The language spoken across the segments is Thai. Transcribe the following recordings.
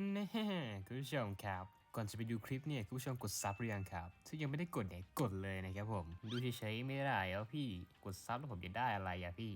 นแน่คุณผู้ชมครับก่อนจะไปดูคลิปเนี่ยคุณผู้ชมกดซับหรือยังครับ ถ้ายังไม่ได้กดเนี่ยกดเลยนะครับผม ดูเฉยๆไม่ได้แล้วพี่กดซับแล้วผมจะได้อะไรอะพี่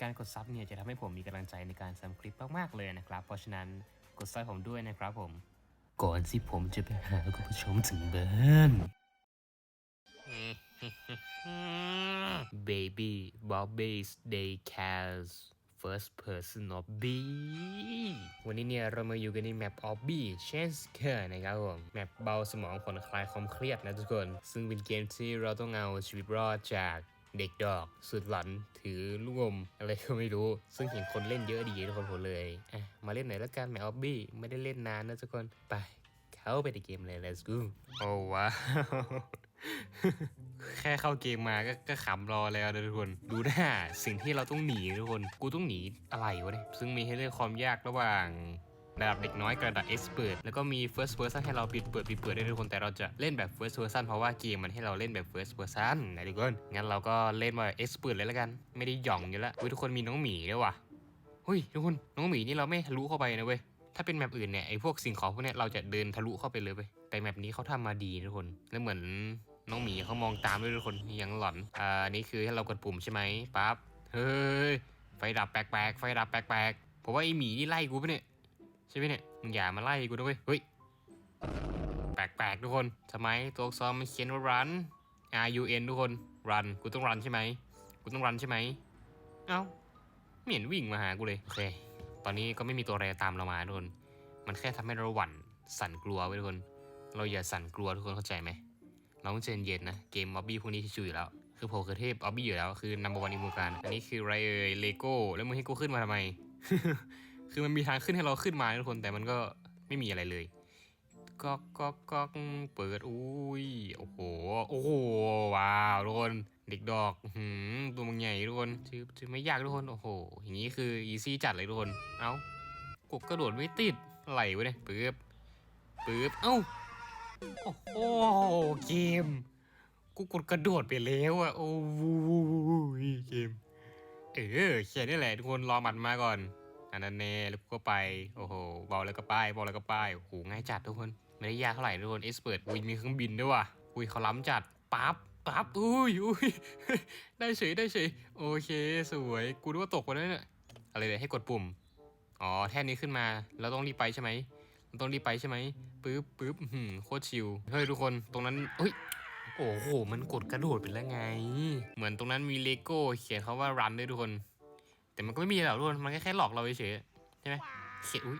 การกดซับเนี่ยจะทำให้ผมมีกำลังใจในการทำคลิปมากๆเลยนะครับ เพราะฉะนั้นกดซับผมด้วยนะครับผม ก่อนที่ผมจะไปหาคุณผู้ชมถึงบ้าน Baby Bobby's Daycares First Person of B วันนี้เนี่ยเรามาอยู่กันในแมป Obby Chance Care นะครับผม แมปเบาสมองผ่อนคลายความเครียดนะทุกคน ซึ่งเป็นเกมที่เราต้องเอาชีวิตรอดจากเด็กดอก สุดหลันถือลูกอมอะไรก็ไม่รู้ ซึ่งเห็นคนเล่นเยอะดีทุกคนผมเลยอะมาเล่นหน่อยล้วกันแมป Obby ไม่ได้เล่นนานนะทุกคนไป เข้าไปในเกมเลย let's go โอ้ว้าว แค่เข้าเกมมาก็ก็ขำรอแล้วนะทุกคน ดูหน้าสิ่งที่เราต้องหนีทุกคน กูต้องหนีอะไรวะเนี่ย ซึ่งมีให้เลือกความยากระหว่างระดับเด็กน้อยกับระดับ expert แล้วก็มี first person ให้เราปิดเปิดปิดเปิดได้ทุกคนแต่เราจะเล่นแบบ first person เพราะว่าเกมมันให้เราเล่นแบบ first person นะทุกคนงั้นเราก็เล่นว่า expert เปิดเลยแล้วกัน ไม่ได้หย่องอยู่แล้วอุ้ยทุกคนมีน้องหมีด้วยว่ะเฮ้ยทุกคนน้องหมีนี่เราไม่ทะลุเข้าไปนะเว้ยถ้าเป็นแมปอื่นเนี่ยไอ้พวกสิ่งของพวกนี้เราจะเดินทะลุเข้าไปเลยไปแต่แมปนี้เขาทำมาดีทุกคนแล้วเหมือน น้องหมีเขามองตามด้วยทุกคนยังหลอนอ่านี่คือให้เรากดปุ่มใช่ไหมปั๊บเฮ้ยไฟดับแปลกๆไฟดับแปลกๆผมว่าไอหมีนี่ไล่กูปะเนี่ยใช่ไหมเนี่ยมึงอย่ามาไล่กูด้วยเฮ้ยแปลกๆทุกคนทำไมตัวอักษรมันเขียนว่า run R U N ทุกคน run กูต้อง run ใช่ไหมกูต้อง run ใช่ไหมเอ้าไม่เห็นวิ่งมาหากูเลยโอเคตอนนี้ก็ไม่มีตัวอะไรตามเรามาทุกคน มันแค่ทำให้เราหวั่นสั่นกลัวไว้ทุกคน เราอย่าสั่นกลัวทุกคนเข้าใจไหม เราต้องใจนเย็นนะ เกมออบบี้พวกนี้ชิวอยู่แล้ว คือโผคือเทพออบบี้อยู่แล้ว คือนัมเบอร์วันในวงการ อันนี้คือไรเอ่ยเลโก้ แล้วมึงให้กูขึ้นมาทำไม คือมันมีทางขึ้นให้เราขึ้นมาทุกคน แต่มันก็ไม่มีอะไรเลยก็ก็ก็เปิด อุ้ย โอ้โห โอ้โห ว้าวทุกคน เด็กดอกหืมตัวมึงใหญ่ทุกคนชื่อชื่อไม่ยากทุกคน โอ้โห อย่างนี้คืออีซี่จัดเลยทุกคน เอ้ากดกระโดดไม่ติดอะไวะเนี่ยปึ๊บปึ๊บ เอ้า โอ้โหเกม กูกดกระโดดไปแล้วอะโอ้ยเกม เออแค่นี้แหละทุกคนรอหมัดมาก่อน อันนั้นแน่แล้วก็ไป โอ้โหบอลแล้วก็ป้ายบอลแล้วก็ป้ายโอ้โหง่ายจัดทุกคน ไม่ได้ยากเท่าไหร่ทุกคนเอสเปิดอุ้ยมีเครื่องบินด้วยว่ะอุ้ยเขาล้ำจัดปั๊บปั๊บอุ้ยอุ้ยได้เฉยได้เฉยโอเคสวยกูรู้ว่าตกไปแล้วเนี่ยอะไรเลยให้กดปุ่ม อ๋อแท่นนี้ขึ้นมาเราต้องรีบไปใช่ไหม ต้องรีบไปใช่ไหมปึ๊บปึ๊บหืมโคตรชิลเฮ้ยทุกคนตรงนั้นเฮ้ยโอ้โห มันกดกระโดดไปแล้วไง เหมือนตรงนั้นมีเลโก้เขียนเขาว่า run ด้วยทุกคน แต่มันก็ไม่มีหรอกทุกคน มันแค่แค่หลอกเราเฉยใช่ไหมเขียนอุ้ย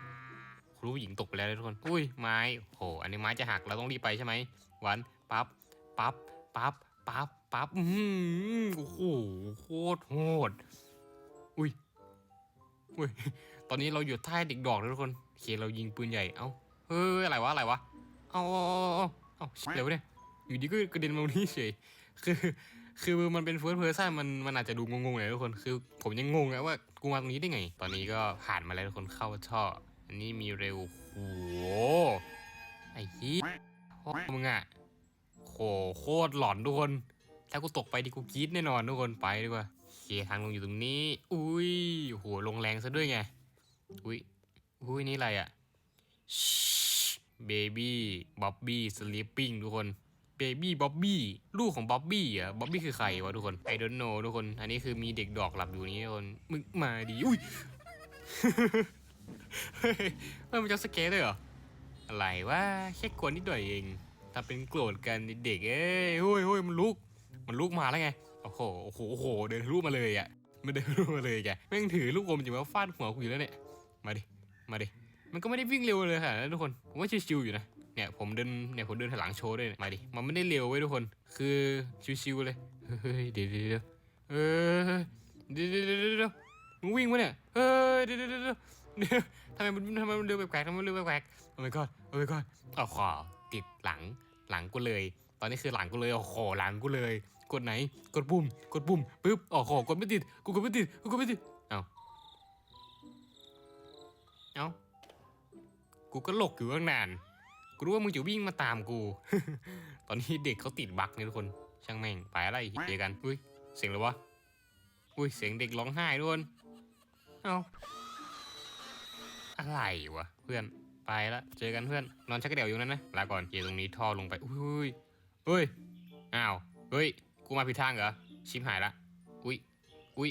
ครูผู้หญิงตกไปแล้วทุกคน อุ้ยไม้โอ้โห อันนี้ไม้จะหักเราต้องรีบไปใช่ไหมวันปั๊บปั๊บปั๊บปั๊บปั๊บอือหือโอ้โหโคตรโหด อุ้ยอุ้ย ตอนนี้เราอยู่ท่าเด็กดอกแล้วทุกคน เคเรายิงปืนใหญ่ เอ้า เฮ้ย อะไรวะ อะไรวะ เอาเอาเอาเอาเอาเร็วเนี่ย อยู่ดีก็กระเด็นมาตรงนี้เฉย คือ คือมันเป็นเฟิร์สเพอร์ซันมัน มันอาจจะดูงงๆหน่อยทุกคน คือผมยังงงอะว่ากูมาตรงนี้ได้ไง ตอนนี้ก็ผ่านมาแล้วทุกคนเข้าท่อ อันนี้มีเร็วโหไอ้ฮีพ่อมึงอะโหโคตรหลอนทุกคน ถ้ากูตกไปดิกูกรี๊ดแน่นอนทุกคนไปดีกว่าเคทางลงอยู่ตรงนี้ อุ้ยโหลงแรงซะด้วยไง อุ้ย อุ้ยนี่อะไรอะเบบี้บ๊อบบี้สลีปปิ้งทุกคนเบบี้บ๊อบบี้ลูกของบ๊อบบี้อะบ๊อบบี้คือใครวะทุกคนไอดอนโนทุกคน อันนี้คือมีเด็กดอกหลับอยู่นี่ทุกคนมึงมาดิอุ้ยเฮ้ยมันจะสเกตเลยเหรออะไรวะแค่กวนนิดหน่อยเองถ้าเป็นโกรธกันเด็กเอ้ยเฮ้ยเฮ้ยมันลุก มันลุกมาแล้วไงโอ้โหโอ้โหโอ้โหเดินทะลุมาเลยอะมันเดินทะลุมาเลยแกแม่งถือลูกอมอยู่มาฟาดหัวกูอยู่แล้วเนี่ยมาดิ มาดิ มันก็ไม่ได้วิ่งเร็วเลยค่ะทุกคนผมว่าชิวๆอยู่นะ เนี่ยผมเดินเนี่ยผมเดินถลังโชว์ด้วยมาดิ มันไม่ได้เร็วไว้ยทุกคน คือชิวๆเลย เฮ้ยเดี๋ยวเดี๋ยวเดืออเดี๋ยวเดี๋ยวเดี๋ยวเดี๋ยวมึงวิ่งวะเนี่ยเฮ้ยเดี๋ยวเดี๋ยวเดี๋ยวเดี๋ยวทำไมมันทำไมมันเร็วแปลกๆทำไมมันเร็วแปลกๆโอ้ my god โอ้ my god เอาขอติดหลังหลังกูเลย ตอนนี้คือหลังกูเลยโอ้โหหลังกูเลย กดไหน กดปุ่ม กดปุ่มปึ๊บโอ้โหกดไม่ติด กูกดไม่ติด กูกดไม่ติด เอาเอากูก็หลกอยู่ตั้งนาน กูรู้ว่ามึงจะวิ่งมาตามกู ตอนนี้เด็กเขาติดบั๊กเนี่ยทุกคน ช่างแม่งไปอะไรเจอกัน อุ้ย เสียงอะไรวะ อุ้ย เสียงเด็กร้องไห้ทุกคน เอ้า อะไรวะเพื่อน ไปละ เจอกันเพื่อน นอนชักกระเดี่ยวอยู่นั่นนะ ลาก่อนเจตรงนี้ท่อลงไป อุ้ยเฮ้ย อ้าว เฮ้ย กูมาผิดทางเหรอ ชิบหายละ อุ้ย อุ้ย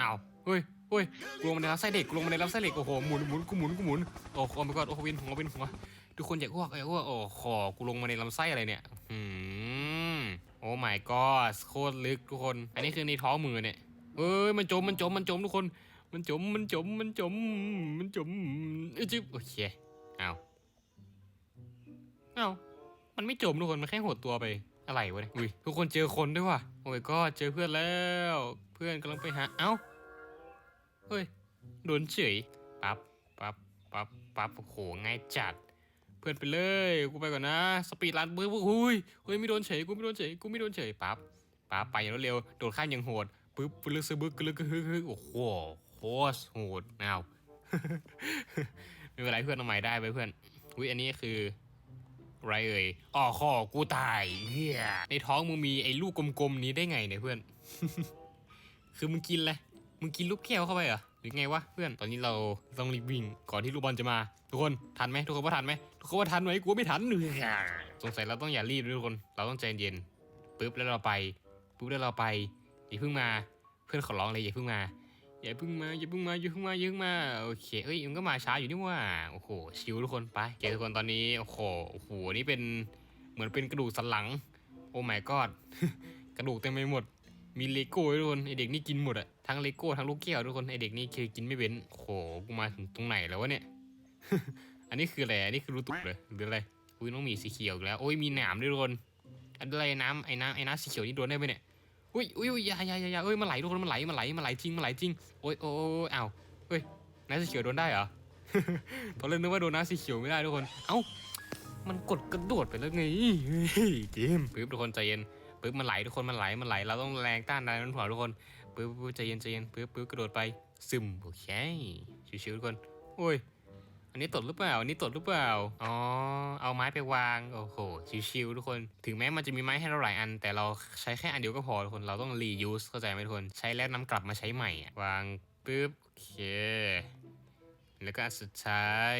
อ้าว เฮ้ย เฮ้ยกูลงมาในรับไส้เด็กกูลงมาในรับไส้เด็กโอ้โหหมุนหมุนกูหมุนกูหมุนโอ้โหไม่ก็โอ้โหวินหัววินหัวทุกคนอยากอ้วกอยากอ้วกโอ้ขอกูลงมาในลำไส้อะไรเนี่ยอืมโอ้ my god โคตรลึกทุกคน อันนี้คือในท้องมือเนี่ยเอ้ยมันจมมันจมมันจมทุกคน มันจมมันจมมันจมมันจมเอ้จิ๊บโอเคเอาเอามันไม่จมทุกคนมันแค่หดตัวไปอะไรวะเนี่ยอุ้ยทุกคนเจอคนด้วยว่ะโอ้ยก็เจอเพื่อนแล้ว เพื่อนกำลังไปหาเอ้า เฮ้ย โดนเฉย ปั๊บ ปั๊บ ปั๊บ ปั๊บ โอ้โห ง่ายจัด เพื่อนไปเลย กูไปก่อนนะ สปีดรันปื้บอุ้ย เฮ้ย ไม่โดนเฉย กูไม่โดนเฉย กูไม่โดนเฉย ปั๊บ ปั๊บ ไปอย่างรวดเร็ว โดดข้ามอย่างโหดปึ๊บปลึกซึบึกกลึกกึกฮึกฮึโอ้โห โคตรโหดอ้าวไม่เป็นไรเพื่อนเอาใหม่ได้ไปเพื่อนอุ้ยอันนี้คือไรเอ่ยอ๋อคอกูตายเฮียในท้องมึงมีไอ้ลูกกลมๆนี้ได้ไงเนี่ยเพื่อน คือมึงกินอะไร มึงกินลูกแก้วเข้าไปเหรอหรือไงวะเพื่อนตอนนี้เราต้องรีบวิ่งก่อนที่ลูกบอลจะมา ทุกคนทันไหมทุกคนว่าทันไหมทุกคนว่าทันไหมกูว่าไม่ทันเยสงสัยเราต้องอย่ารีบด้วยทุกคน เราต้องใจเย็นปุ๊บแล้วเราไปปุ๊บแล้วเราไปอย่าเพิ่งมาเพื่อนขอร้องเลยอย่าเพิ่งมาอย่าเพิ่งมาอย่าเพิ่งมาอย่าเพิ่งมาอย่าเพิ่งมาโอเคเอ้ยมันก็มาช้าอยู่นี่ว่าโอ้โหชิวทุกคนไปเกทุกคนตอนนี้โอ้โหโอ้โหนี่เป็นเหมือนเป็นกระดูกสันหลัง โอ้ my god กระดูกเต็มไปหมด มีเลโก้ด้วยทุกคนไอเด็กนี่กินหมดอะ ทั้งเลโก้ทั้งลูกแก้วทุกคนไอเด็กนี่คือกินไม่เว้นโอ้โหกูมาถึงตรงไหนแล้ววะเนี่ย อันนี้คืออะไรอันนี้คือรูตุกเลยหรืออะไรอุ้ยน้องมีสีเขียวแล้วโอ้ยมีหนามด้วยทุกคนอันอะไรน้ำไอ้น้ำไอ้น้ำสีเขียวนี่โดนได้ไหมเนี่ยอุ้ยอุ้ยอุ้ยอยาอยาอยาอยาเอ้ยมันไหลทุกคนมันไหลมันไหลมันไหลจริงมันไหลจริงโอ้ยโอ้ยอ้าวเฮ้ยน้ำสีเขียวโดนได้เหรอตอนเล่นนึกว่าโดนน้ำสีเขียวไม่ได้ทุกคนเอ้ามันกดกระโดดไปแล้วไงเฮ้ยเกมปึ๊บทุกคนใจเย็นปึ๊บมันไหลทุกคนมันไหลมันไหลเราต้องแรงต้านแรงนั้นหัวทุกคน ปึ๊บใจเย็นใจเย็นปึ๊บปึ๊บกระโดดไปซึมโอเคชิวๆทุกคนโอ้ยอันนี้ตดหรือเปล่าอันนี้ตดหรือเปล่าอ๋อเอาไม้ไปวางโอ้โหชิวๆทุกคน ถึงแม้มันจะมีไม้ให้เราหลายอัน แต่เราใช้แค่อันเดียวก็พอทุกคนเราต้อง reuse เข้าใจไหมทุกคนใช้แล้วนำกลับมาใช้ใหม่วางปึ๊บโอเค แล้วก็อันสุดท้าย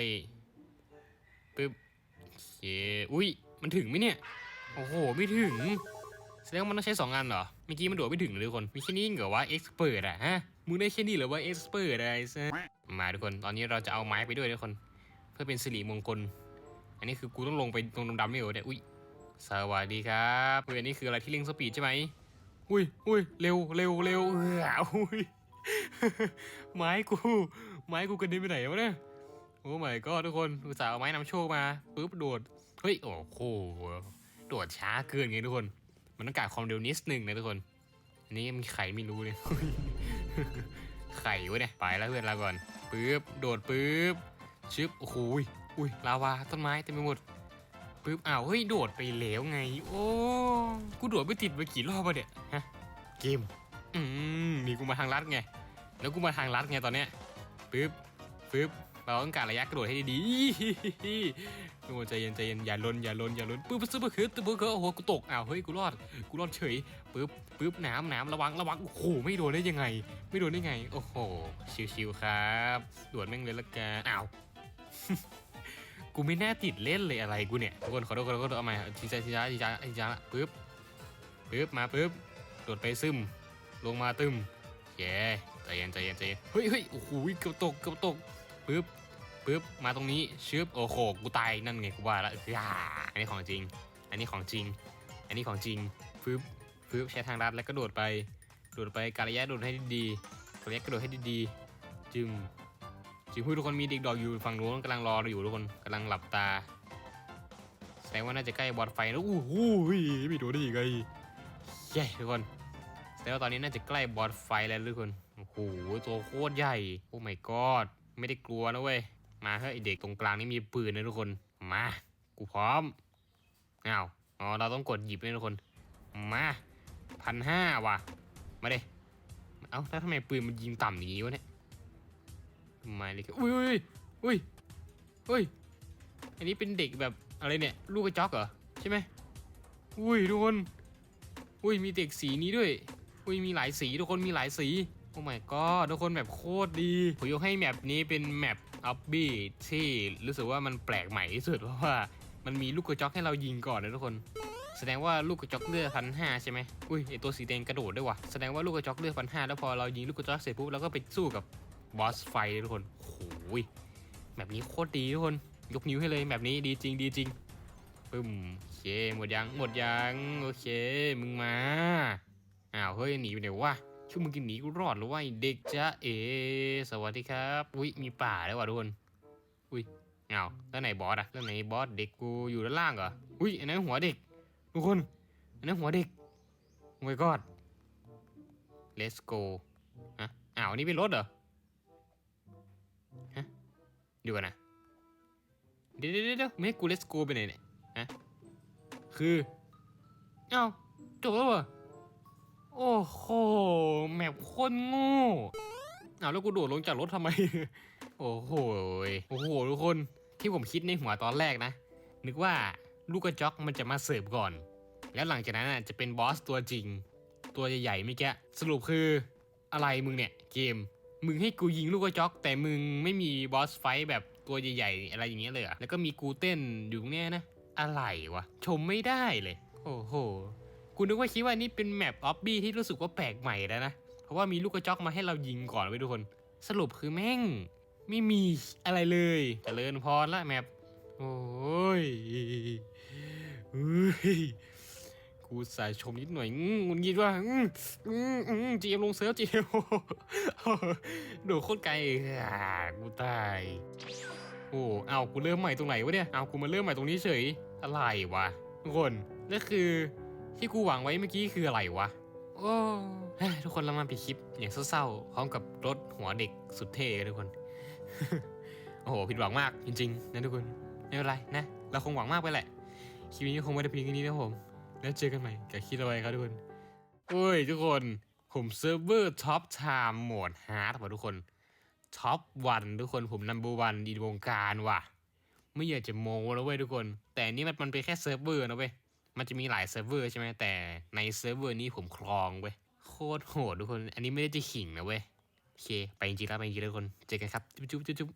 ปึ๊บโอเคอุ้ยมันถึงไหมเนี่ยโอ้โหไม่ถึงแสดงว่ามันต้องใช้สองอันเหรอ เมื่อกี้มันโดดไม่ถึงเลยทุกคน มีแค่นี้เหรอว่า expert อะฮะ มึงได้แค่นี้เหรอว่า expert อะไรซะมาทุกคน ตอนนี้เราจะเอาไม้ไปด้วยทุกคน เพื่อเป็นสิริมงคล อันนี้คือกูต้องลงไปตรงดำๆไม่เหรอเนี่ย อุ้ย สวัสดีครับอุ้ยอันนี้คืออะไรที่เร่งสปีดใช่ไหมอุ้ยอุ้ยเร็วเร็วเร็วเอออุ้ย ไม้กู ไม้กูกระเด็นไปไหนวะเนี่ยโอ้ my god ทุกคนอุตส่าห์เอาไม้นำโชคมาปุ๊บโดด เฮ้ย โอ้โห โดดช้าเกินไงทุกคน มันต้องการความเร็วนิดนึงนะทุกคน อันนี้มันไข่ไม่รู้เลย ไข่วะเนี่ย ไปแล้วเพื่อนลาก่อน ปึ๊บ โดดปึ๊บ ชึบ โอ้โหอุ้ย ลาวา ต้นไม้เต็มไปหมด ปึ๊บ อ้าว เฮ้ย โดดไปแล้วไง โอ้ กูโดดไปติดไปกี่รอบวะเนี่ย ฮะ เกม อืมนี่กูมาทางลัดไง แล้วกูมาทางลัดไงตอนเนี้ย ปึ๊บ ปึ๊บ เราต้องการระยะกระโดดให้ดีๆทุกคนใจเย็นใจเย็นอย่าลนอย่าลนอย่าลนปึ๊บปึ๊บปึ๊บปึ๊บปึ๊บโอ้โหกูตกอ้าวเฮ้ยกูรอดกูรอดเฉยปึ๊บปึ๊บน้ำน้ำระวังระวังโอ้โหไม่โดนได้ยังไง ไม่โดนได้ไง โอ้โหชิวๆครับด่วดแม่งเลยละกันอ้าวกูไม่แน่ติดเล่นเลยอะไรกูเนี่ยทุกคนขอโทษขอโทษขอโทษเอาใหม่ทีจ้าทีจ้าทีจ้าทีจ้าปึ๊บปึ๊บมาปึ๊บโดดไปซึมลงมาตึมแย่ใจเย็นใจเย็นใจเย็นเฮ้ยเฮ้ยโอ้โหเกือบตกเกือบตก ปึ๊บปึ๊บมาตรงนี้ชึบโอ้โหกูตายนั่นไงกูว่าแล้วอ่าอันนี้ของจริง อันนี้ของจริง อันนี้ของจริงปึ๊บปึ๊บใช้ทางลัดแล้วก็โดดไปโดดไปการระยะโดดให้ดีๆการระยะกระโดดให้ดีๆจึงจึงพูดทุกคนมีเด็กดอกอยู่ฝั่งนู้นกำลังรอเราอยู่ทุกคนกำลังหลับตาแสดงว่าน่าจะใกล้บอลไฟแล้วโอ้โหไม่โดนได้ยังไงเย้ทุกคนแสดงว่าตอนนี้น่าจะใกล้บอลไฟแล้วทุกคนโอ้โหตัวโคตรใหญ่โอ้ my god ไม่ได้กลัวนะเว้ย มาเฮ้ยไอเด็กตรงกลางนี่มีปืนนะทุกคน มา กูพร้อมอ้าวอ๋อเราต้องกดหยิบเลยทุกคน มาพันห้าว่ะ มาเด้เอ้าแล้วทำไมปืนมันยิงต่ำอย่างนี้วะเนี่ยทำไมเลยอุ้ยอุ้ยอุ้ยอุ้ยอันนี้เป็นเด็กแบบอะไรเนี่ย ลูกกระจอกเหรอใช่ไหมอุ้ยทุกคน อุ้ยมีเด็กสีนี้ด้วย อุ้ยมีหลายสีทุกคนมีหลายสี โอ้ my god ทุกคนแบบโคตรดี ผมยกให้แมปนี้เป็นแมปอัพบี้ที่รู้สึกว่ามันแปลกใหม่ที่สุดเพราะว่ามันมีลูกกระจอกให้เรายิงก่อนนะทุกคน แสดงว่าลูกกระจอกเลือดพันห้าใช่ไหมอุ้ยไอตัวสีแดงกระโดดด้วยว่ะแสดงว่าลูกกระจอกเลือดพันห้าแล้วพอเรายิงลูกกระจอกเสร็จปุ๊บเราก็ไปสู้กับบอสไฟเลยทุกคนโอ้ยแบบนี้โคตรดีทุกคน ยกนิ้วให้เลยแบบนี้ดีจริงดีจริงปึ้มโอเคหมดยังหมดยังโอเคมึงมาอ้าวเฮ้ยหนีไปไหนวะ ช่วยมึงกินหนีกูรอดหรือว่าไอ้เด็กจ้าเอ สวัสดีครับอุ้ยมีป่าแล้วว่ะทุกคนอุ้ยอ้าแล้วไหนบอสอะแล้วไหนบอสเด็กกูอยู่ด้านล่างเหรออุ้ยอันนั้นหัวเด็กทุกคนอันนั้นหัวเด็กโอ้ my god let's go ฮะอ้าวอันนี่เป็นรถเหรอฮะเดี๋ยวก่อนนะเดี๋ยวเดี๋ยวเดี๋ยวไม่ให้กู let's go ไปไหนเนี่ยฮะคือเอ้าจบแล้วเหรอ โอ้โห แมปโคตรโง่อ้าวแล้วกูโดดลงจากรถทำไม โอ้โห โอ้โหทุกคน ที่ผมคิดในหัวตอนแรกนะ นึกว่าลูกกระจอกมันจะมาเสิร์ฟก่อน แล้วหลังจากนั้นนะจะเป็นบอสตัวจริง ตัวใหญ่ๆเมื่อกี้สรุปคืออะไรมึงเนี่ยเกม มึงให้กูยิงลูกกระจอก แต่มึงไม่มีบอสไฟท์แบบตัวใหญ่ๆอะไรอย่างเงี้ยเลยอะแล้วก็มีกูเต้นอยู่ตรงเนี้ยนะ อะไรวะ ชมไม่ได้เลย โอ้โห กูนึกว่าคิดว่านี่เป็นแมปออบบี้ที่รู้สึกว่าแปลกใหม่แล้วนะ เพราะว่ามีลูกกระจอกมาให้เรายิงก่อนไว้ทุกคน สรุปคือแม่ง ไม่มีอะไรเลยเจริญพรละแมป โอ้ยกูสายชมนิดหน่อยอื้อมึงยินว่าอืมอืมอืมจีเอ็มลงเซิร์ฟจีเอ็มโดดโคตรไกลอ่ากูตาย โอ้เอากูเริ่มใหม่ตรงไหนวะเนี่ย เอากูมาเริ่มใหม่ตรงนี้เฉย อะไรวะทุกคนนั่นคือ ที่กูหวังไว้เมื่อกี้คืออะไรวะ โอ้เฮ้ยทุกคนเรามาปิดคลิปอย่างเศร้าๆ พร้อมกับรถหัวเด็กสุดเท่ทุกคน โอ้โหผิดหวังมากจริงๆ นะทุกคน ไม่เป็นไรนะ เราคงหวังมากไปแหละ คลิปนี้คงไม่ได้เพียงแค่นี้นะผม แล้วเจอกันใหม่กับคลิปต่อไปครับทุกคนโอ้ยทุกคนผมเซิร์ฟเวอร์ท็อปไทม์โหมดฮาร์ดว่ะทุกคนท็อปวันทุกคนผมนัมเบอร์วันดีในวงการว่ะ ไม่อยากจะโม้แล้วเว้ยทุกคน แต่อันนี่มันมันเป็นแค่เซิร์ฟเวอร์นะเว้ย มันจะมีหลายเซิร์ฟเวอร์ใช่ไหมแต่ในเซิร์ฟเวอร์นี้ผมครองเว้ยโคตรโหดทุกคน อันนี้ไม่ได้จะขิงนะเว้ยโอเค ไปจริงๆแล้วไปจริงๆแล้วทุกคน เจอกันครับ จุ๊บจุ๊บจุ๊บ